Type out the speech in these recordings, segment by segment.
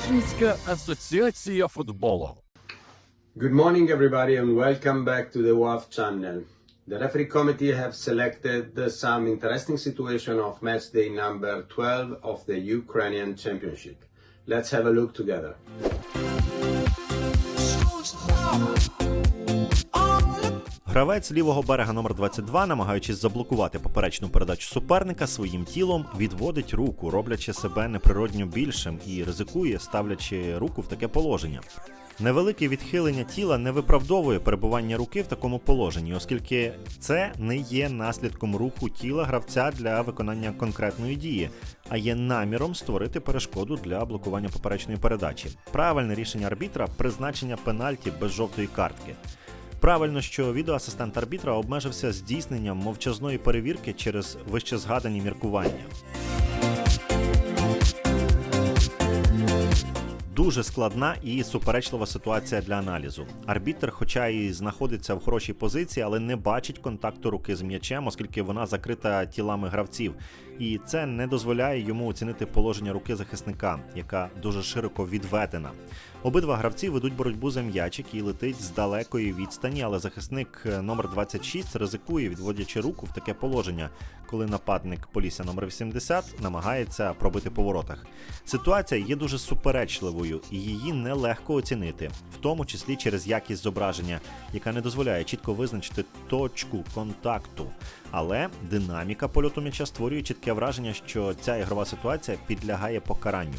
Українська асоціація футболу. Good morning, everybody, and welcome back to the WAF channel. The referee committee have selected uh, some interesting situation of match day number 12 of the Ukrainian Championship. Let's have a look together. Гравець лівого берега номер 22, намагаючись заблокувати поперечну передачу суперника, своїм тілом відводить руку, роблячи себе неприродньо більшим і ризикує, ставлячи руку в таке положення. Невелике відхилення тіла не виправдовує перебування руки в такому положенні, оскільки це не є наслідком руху тіла гравця для виконання конкретної дії, а є наміром створити перешкоду для блокування поперечної передачі. Правильне рішення арбітра призначення пенальті без жовтої картки. Правильно, що відеоасистент арбітра обмежився здійсненням мовчазної перевірки через вище згадані міркування. Дуже складна і суперечлива ситуація для аналізу. Арбітр, хоча і знаходиться в хорошій позиції, але не бачить контакту руки з м'ячем, оскільки вона закрита тілами гравців, і це не дозволяє йому оцінити положення руки захисника, яка дуже широко відведена. Обидва гравці ведуть боротьбу за м'яч, який летить з далекої відстані, але захисник е, номер 26 ризикує, відводячи руку в таке положення, коли нападник Полісся номер 80 намагається пробити по воротах. Ситуація є дуже суперечливою і її нелегко оцінити, в тому числі через якість зображення, яка не дозволяє чітко визначити точку контакту. Але динаміка польоту м'яча створює чітке враження, що ця ігрова ситуація підлягає покаранню.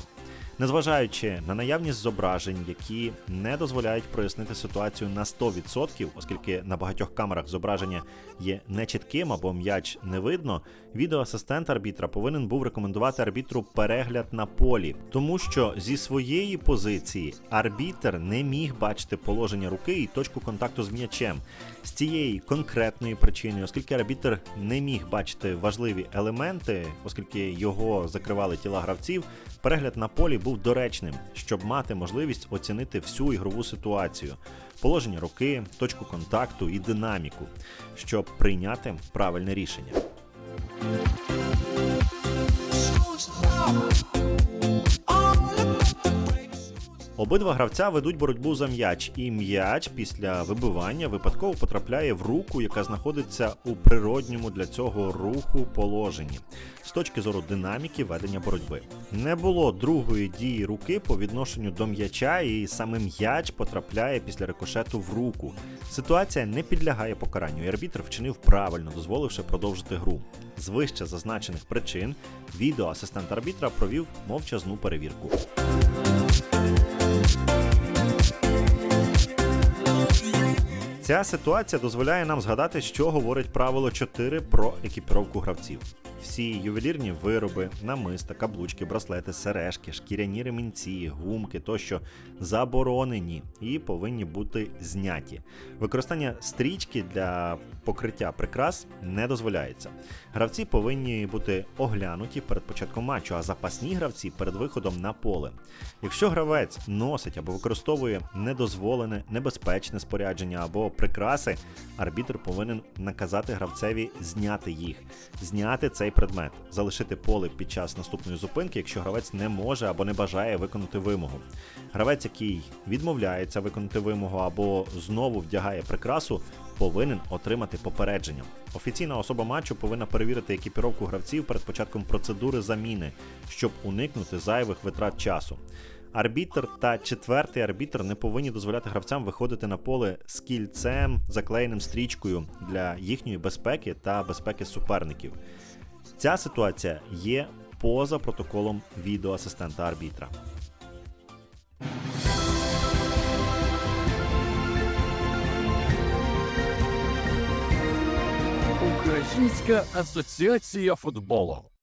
Незважаючи на наявність зображень, які не дозволяють прояснити ситуацію на 100%, оскільки на багатьох камерах зображення є нечітким або м'яч не видно, відеоасистент арбітра повинен був рекомендувати арбітру перегляд на полі, тому що зі своєї позиції арбітр не міг бачити положення руки і точку контакту з м'ячем. З цієї конкретної причини, оскільки арбітр не міг бачити важливі елементи, оскільки його закривали тіла гравців, перегляд на полі був доречним, щоб мати можливість оцінити всю ігрову ситуацію, положення руки, точку контакту і динаміку, щоб прийняти правильне рішення. Обидва гравця ведуть боротьбу за м'яч, і м'яч після вибивання випадково потрапляє в руку, яка знаходиться у природньому для цього руху положенні з точки зору динаміки ведення боротьби. Не було другої дії руки по відношенню до м'яча, і саме м'яч потрапляє після рикошету в руку. Ситуація не підлягає покаранню, і арбітр вчинив правильно, дозволивши продовжити гру. З вище зазначених причин відеоасистент арбітра провів мовчазну перевірку. Ця ситуація дозволяє нам згадати, що говорить правило 4 про екіпіровку гравців. Всі ювелірні вироби, намиста, каблучки, браслети, сережки, шкіряні ремінці, гумки тощо заборонені і повинні бути зняті. Використання стрічки для покриття прикрас не дозволяється. Гравці повинні бути оглянуті перед початком матчу, а запасні гравці перед виходом на поле. Якщо гравець носить або використовує недозволене, небезпечне спорядження або прикраси, арбітр повинен наказати гравцеві зняти їх, зняти цей предмет, залишити поле під час наступної зупинки, якщо гравець не може або не бажає виконати вимогу. Гравець, який відмовляється виконати вимогу або знову вдягає прикрасу, повинен отримати попередження. Офіційна особа матчу повинна перевірити екіпіровку гравців перед початком процедури заміни, щоб уникнути зайвих витрат часу. Арбітр та четвертий арбітр не повинні дозволяти гравцям виходити на поле з кільцем, заклеєним стрічкою для їхньої безпеки та безпеки суперників. Ця ситуація є поза протоколом відеоасистента арбітра. Українська асоціація футболу.